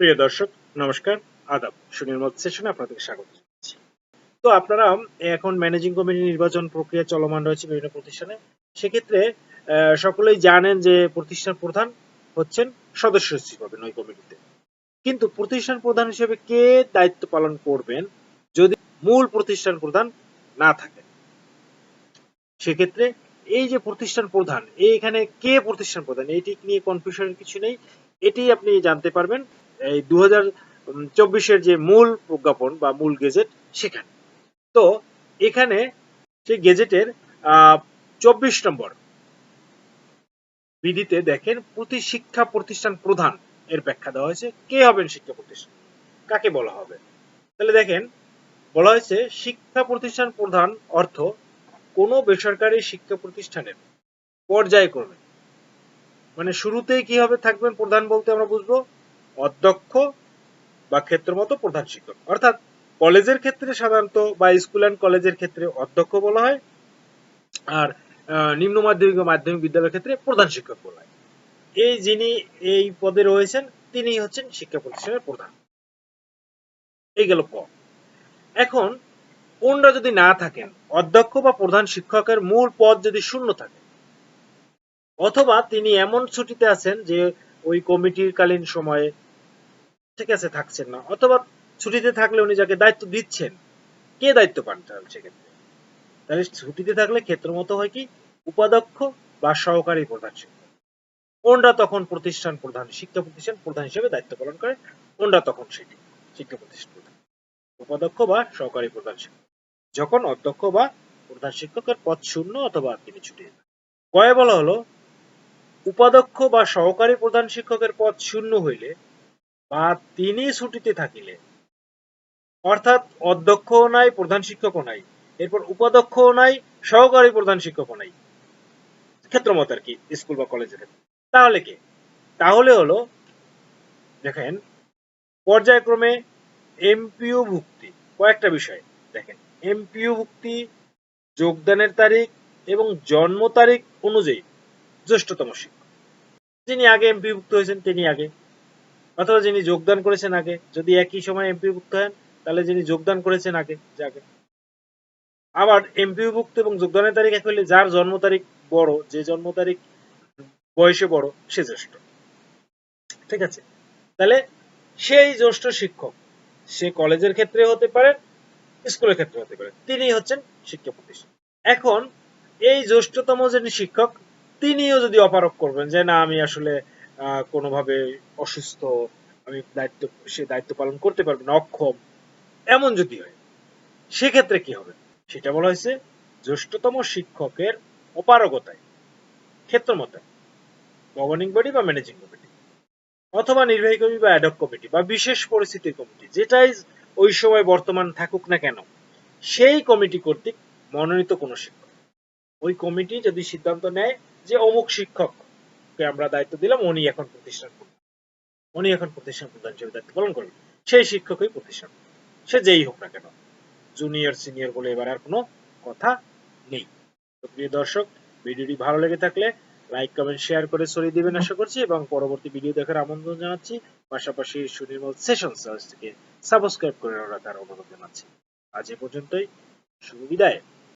প্রিয় দর্শক, নমস্কার, আদাব, সুনির্মল সেশনে আপনাদের স্বাগত জানাচ্ছি। তো আপনারা এখন ম্যানেজিং কমিটি নির্বাচন প্রক্রিয়া চলমান রয়েছে বিভিন্ন প্রতিষ্ঠানে। সেক্ষেত্রে সকলেই জানেন যে প্রতিষ্ঠান প্রধান হচ্ছেন সদস্য সচিব হবেন ওই কমিটিতে কিন্তু প্রতিষ্ঠান প্রধান হিসেবে কে দায়িত্ব পালন করবেন যদি মূল প্রতিষ্ঠান প্রধান না থাকে? সেক্ষেত্রে এই যে প্রতিষ্ঠান প্রধান এইখানে কে প্রতিষ্ঠান প্রধান? এটি নিয়ে কনফিউশনের কিছু নেই। এটি আপনি জানতে পারবেন। এই দু চব্বিশের যে মূল প্রজ্ঞাপন বা মূল গেজেট সেখানে। তো এখানে সেই গেজেটের চব্বিশ নম্বর বিধিতে দেখেন প্রতি শিক্ষা প্রতিষ্ঠান প্রধান এর ব্যাখ্যা দেওয়া হয়েছে। কে হবেন শিক্ষা প্রতিষ্ঠান? কাকে বলা হবে? তাহলে দেখেন, বলা হয়েছে শিক্ষা প্রতিষ্ঠান প্রধান অর্থ কোনো বেসরকারি শিক্ষা প্রতিষ্ঠানের পর্যায়ক্রমে। মানে শুরুতেই কি হবে থাকবেন প্রধান বলতে আমরা বুঝব? অধ্যক্ষ বা ক্ষেত্রমত প্রধান শিক্ষক। অর্থাৎ কলেজের ক্ষেত্রে সাধারণত বা স্কুল অ্যান্ড কলেজের ক্ষেত্রে অধ্যক্ষ বলা হয় আর নিম্ন মাধ্যমিক বা মাধ্যমিক বিদ্যালয়ের ক্ষেত্রে প্রধান শিক্ষক বলা হয়। এই যিনি এই পদে রয়েছেন, তিনি হচ্ছেন শিক্ষা প্রতিষ্ঠানের প্রধান। এই গেল ক এখন কোনটা যদি না থাকেন, অধ্যক্ষ বা প্রধান শিক্ষকের মূল পদ যদি শূন্য থাকে, অথবা তিনি এমন ছুটিতে আছেন যে ওই কমিটির কালীন সময়ে ঠিক আছে, থাকছেন না। অথবা ছুটিতে থাকলে উনি যাকে দায়িত্ব দিচ্ছেন, কে দায়িত্ব পান সেক্ষেত্রে? তাহলে ছুটিতে থাকলে ক্ষেত্র মতো হয় কি? উপাধ্যক্ষ বা সহকারী প্রধান শিক্ষক। ওনরা তখন প্রতিষ্ঠান প্রধান, শিক্ষা প্রতিষ্ঠান প্রধান হিসেবে দায়িত্ব পালন করে। ওনরা তখন সেটি, শিক্ষা প্রতিষ্ঠান প্রধান। উপাধ্যক্ষ বা সহকারী প্রধান শিক্ষক। যখন অধ্যক্ষ বা প্রধান শিক্ষকের পদ শূন্য অথবা তিনি যান। কয়ে বলা হলো, উপাধ্যক্ষ বা সহকারী প্রধান শিক্ষকের পদ শূন্য হইলে বা তিনি ছুটিতে থাকিলে। অর্থাৎ অধ্যক্ষও নাই, প্রধান শিক্ষকও নাই। এরপর উপাধ্যক্ষও নাই, সহকারী প্রধান শিক্ষকও নাই। ক্ষেত্রমত আর কি, স্কুল বা কলেজের ক্ষেত্রে। তাহলে কি? তাহলে হলো, দেখেন, পর্যায়ক্রমে এমপিও ভুক্তি, কয়েকটা বিষয়। দেখেন এমপিও ভুক্তি, যোগদানের তারিখ এবং জন্ম তারিখ অনুযায়ী জ্যেষ্ঠতম শিক্ষক। যিনি আগে এমপি ভুক্ত হয়েছেন, তিনি আগে অথবা যিনি যোগদান করেছেন আগে, যদি একই সময় এমপি ভুক্ত হন, তাহলে যিনি যোগদান করেছেন আগে, যাকে। আবার এমপি ভুক্ত এবং যোগদানের তারিখ এক হলে যার জন্ম তারিখ বড়, যে জন্ম তারিখ বয়সে বড়, সে জ্যেষ্ঠ। ঠিক আছে? তাহলে সেই জ্যেষ্ঠ শিক্ষক, সে কলেজের ক্ষেত্রে হতে পারে, স্কুলের ক্ষেত্রে হতে পারে তিনি হচ্ছেন শিক্ষা প্রতিষ্ঠান এখন এই জ্যেষ্ঠতম যিনি শিক্ষক, তিনিও যদি অপারক করবেন যে না, আমি আসলে কোনোভাবে অসুস্থ, আমি দায়িত্ব, সে দায়িত্ব পালন করতে পারবে না, অক্ষম, এমন যদি হয়, সেক্ষেত্রে কি হবে? সেটা বলা হয়েছে জ্যেষ্ঠতম শিক্ষকের অপারগতায় ক্ষেত্রমতায় গভর্নিং বডি বা ম্যানেজিং কমিটি অথবা নির্বাহী কমিটি বা অ্যাডক কমিটি বা বিশেষ পরিস্থিতির কমিটি যেটাই ওই সময় বর্তমান থাকুক না কেন, সেই কমিটি কর্তৃক মনোনীত কোনো শিক্ষক। ওই কমিটি যদি সিদ্ধান্ত নেয় যে অমুক শিক্ষককে আমরা দায়িত্ব দিলাম, উনি এখন প্রতিষ্ঠান উনি এখন প্রতিষ্ঠান প্রধান হিসেবে দায়িত্ব পালন করবেন সেই শিক্ষকই প্রতিষ্ঠান সে যেই হোক না কেন জুনিয়র সিনিয়র বলে এবার আর কোনো কথা নেই। প্রিয় দর্শক, ভিডিওটি ভালো লেগে থাকলে লাইক কমেন্ট শেয়ার করে ছড়িয়ে দিবেন আশা করছি এবং পরবর্তী ভিডিও দেখার আমন্ত্রণ জানাচ্ছি। পাশাপাশি সুনির্মল সেশন সার্চ থেকে সাবস্ক্রাইব করে রাখার অনুরোধ জানাচ্ছি। আজ এ পর্যন্তই। শুভ বিদায়।